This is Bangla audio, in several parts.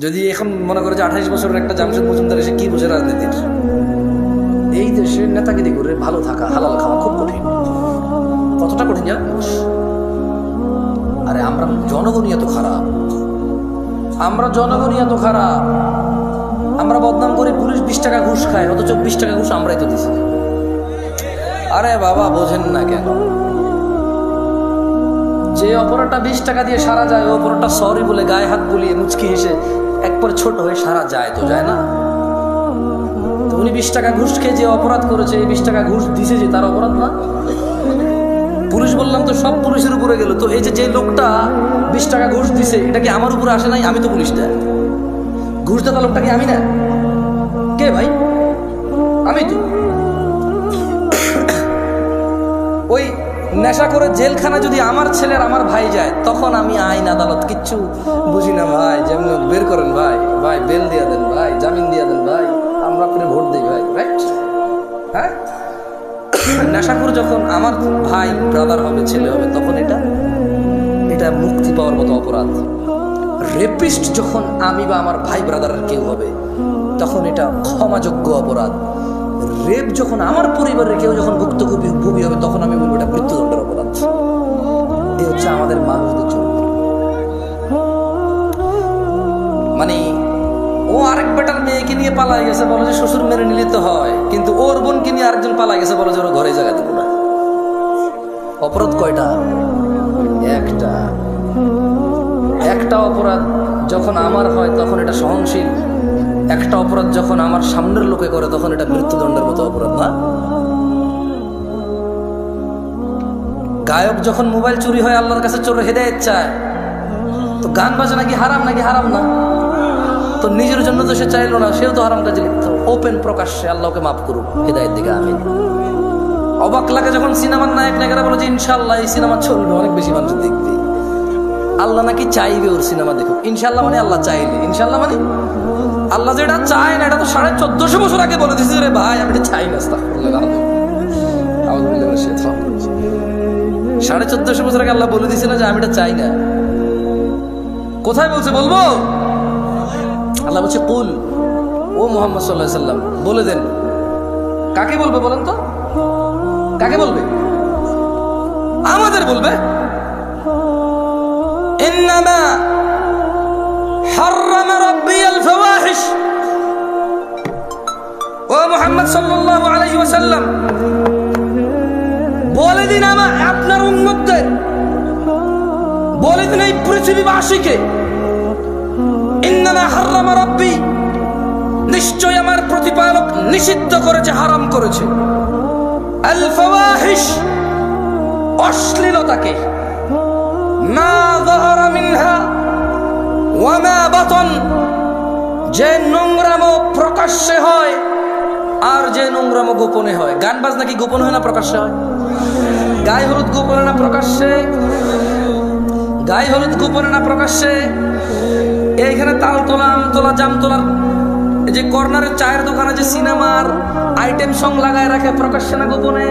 যদি এখন মনে করে যে আঠাইশ বছরের একটা জামশেদ মজুমদার এসে কি বোঝে রাজনীতির? এই দেশের নেতাগিরি করে ভালো থাকা, হালাল খাওয়া খুব কঠিন। কতটা কঠিন জানেন আরে আমরা জনগণই এত খারাপ। আমরা জনগণই এত খারাপ। আমরা বদনাম করি পুলিশ বিশ টাকা ঘুষ খায়, অথচ বিশ টাকা ঘুষ আমরাই তো দিছি। আরে বাবা, বোঝেন না কেন? যে অপরাধটা বিশ টাকা দিয়ে সারা যায় অপরাধটা সরি বলে গায়ে হাত বুলিয়ে মুচকি হেসে একবার ছোট হয়ে সারা যায় তো, যায় না? উনি বিশ টাকা ঘুষ খেয়ে যে অপরাধ করেছে, এই বিশ টাকা ঘুষ দিছে যে তার অপরাধ না? পুলিশ বললাম তো সব পুলিশের উপরে গেল। তো এই যে যে লোকটা বিশ টাকা ঘুষ দিছে, এটা কি আমার উপরে আসে নাই? আমি তো পুলিশ দেয় ঘুষ দেওয়া লোকটা কি আমি না? কে ভাই? আমি তো। নেশা করে জেলখানা যদি আমার ছেলের আমার ভাই যায়, তখন আমি আইন আদালত কিচ্ছু বুঝি না ভাই। যেমন বের করেন ভাই ভাই বেল দিয়া দেন ভাই, জামিন দিয়া দেন ভাই, আমরা আপনি ভোট দিই ভাই রাইট হ্যাঁ? নেশাখোর যখন আমার ভাই ব্রাদার হবে, ছেলে হবে, তখন এটা এটা মুক্তি পাওয়ার মতো অপরাধ। রেপিস্ট যখন আমি বা আমার ভাই ব্রাদারের কেউ হবে, তখন এটা ক্ষমাযোগ্য অপরাধ। রেপ যখন আমার পরিবারের কেউ যখন ভুক্তভোগী মানে ও আরেক বেটার মেয়েকে নিয়ে পালাই গেছে, বলো যে শ্বশুর মেরে নিলে তো হয়। কিন্তু ওর বোনকে নিয়ে আরেকজন পালাই গেছে, বলো যে ওরা ঘরে জায়গা দেবো না। অপরাধ কয়টা? একটা। একটা অপরাধ যখন আমার হয়, তখন এটা সহনশীল। একটা অপরাধ যখন আমার সামনের লোকে করে, তখন এটা মৃত্যুদণ্ডের মতো অপরাধ না? গায়ক যখন মোবাইল চুরি হয়, আল্লাহর কাছে চোর হেদায়ত চায়, তো গান বাজনা নাকি হারাম নাকি হারাম না? তো নিজের জন্য তো সে চাইলো না, সেও তো হারাম কাজে লিপ্ত ওপেন প্রকাশ্যে আল্লাহকে মাফ করুক হেদায়ত দিকে আমি অবাক লাগে যখন সিনেমার নায়ক নায়িকারা বলে যে ইনশাল্লাহ এই সিনেমা চলবে, অনেক বেশি মানুষ দেখবে। আল্লাহ নাকি চাইবে ওর সিনেমা দেখুক। ইনশাল্লাহ মানে আল্লাহ চাইলে। ইনশাল্লাহ মানে আল্লাহ যেটা চায় না, এটা তো সাড়ে চোদ্দশো বছর আগে বলে দিয়েছে রে ভাই, আমি এটা চাই না। সাড়ে চোদ্দশো বছর আগে আল্লাহ বলে দিয়েছে না যে, আমি এটা চাই না। কোথায় বলছে বলব? আল্লাহ বলছে কুল ও মোহাম্মদ সাল্লাহ সাল্লাম বলে দেন কাকে বলবে বলেন তো কাকে বলবে আমাদের বলবে إنما حرم ربي الفواحش ও মোহাম্মদ সাল্লাল্লাহু আলাইহি ওয়াসাল্লাম বলে দিন আমার আপনার উম্মতদের বলে দিন এই পৃথিবীবাসীকে ইন্নামা হাররামা রাব্বি। নিশ্চয় আমার প্রতিপালক নিষিদ্ধ করেছে, হারাম করেছে। আল ফাওয়াহিশ, অশ্লীলতাকে। মা যাহারা মিনহা ওয়া বাতন, যে নোংরাম প্রকাশ্যে হয় আর যে নোংরাম গোপনে হয়। গান বাজনা কি গোপন হয় না প্রকাশ্যে হয়? গায়ে হলুদ গোপনে না প্রকাশ্যে? গায়ে হলুদ গোপনে না প্রকাশ্যে? এইখানে তাল তোলা জাম তোলার এই যে কর্নারের চায়ের দোকানে যে সিনেমার আইটেম সং লাগায় রাখে প্রকাশ্যে না গোপনে।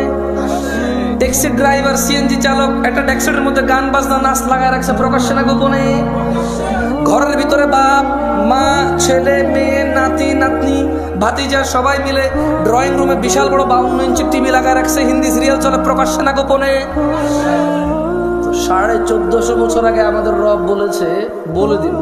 ট্যাক্সি ড্রাইভার সিএনজি চালক, একটা ট্যাক্সির মধ্যে গান, বাজনা, নাচ লাগায় রাখছে প্রকাশ্যে না গোপনে। ঘরের ভিতরে বাপ, মা, ছেলে, মেয়ে, নাতি, নাতনি, ভাতিজা সবাই মিলে ড্রয়িং রুমে বিশাল বড় বাউন্ন ইঞ্চি টিভি লাগায় রাখছে। হিন্দি সিরিয়াল চলে প্রকাশ্যে না গোপনে। সাড়ে চোদ্দশো বছর আগে আমাদের রব বলেছে, বলে দিন।